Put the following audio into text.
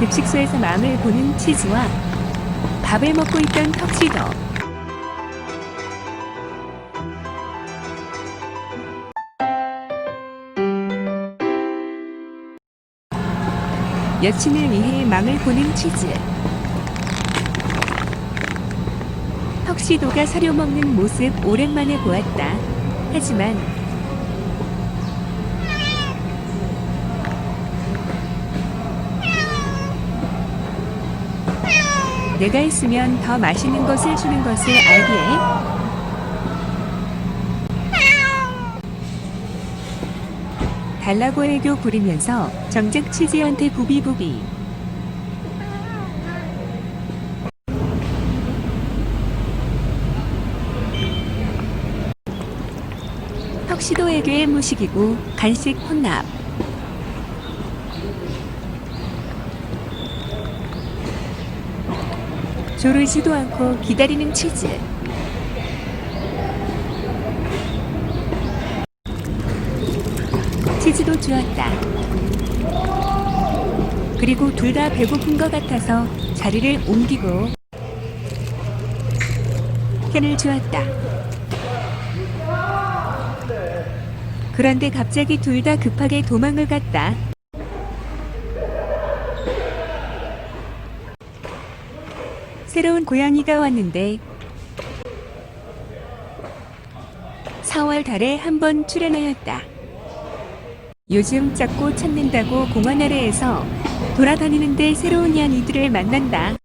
급식소에서 마음을 보는 치즈와 밥을 먹고 있던 턱시도 여친을 위해 망을 보는 치즈 턱시도가 사료 먹는 모습 오랜만에 보았다. 하지만 내가 있으면 더 맛있는 것을 주는 것을 알기에 달라고 애교 부리면서 정작 치즈한테 부비부비. 턱시도에게 무식이고 간식 혼납 조르지도 않고 기다리는 치즈. 치즈도 주었다. 그리고 둘 다 배고픈 것 같아서 자리를 옮기고 캔을 주었다. 그런데 갑자기 둘 다 급하게 도망을 갔다. 새로운 고양이가 왔는데 4월 달에 한 번 출연하였다. 요즘 작고 찾는다고 공원 아래에서 돌아다니는데 새로운 이들을 만난다.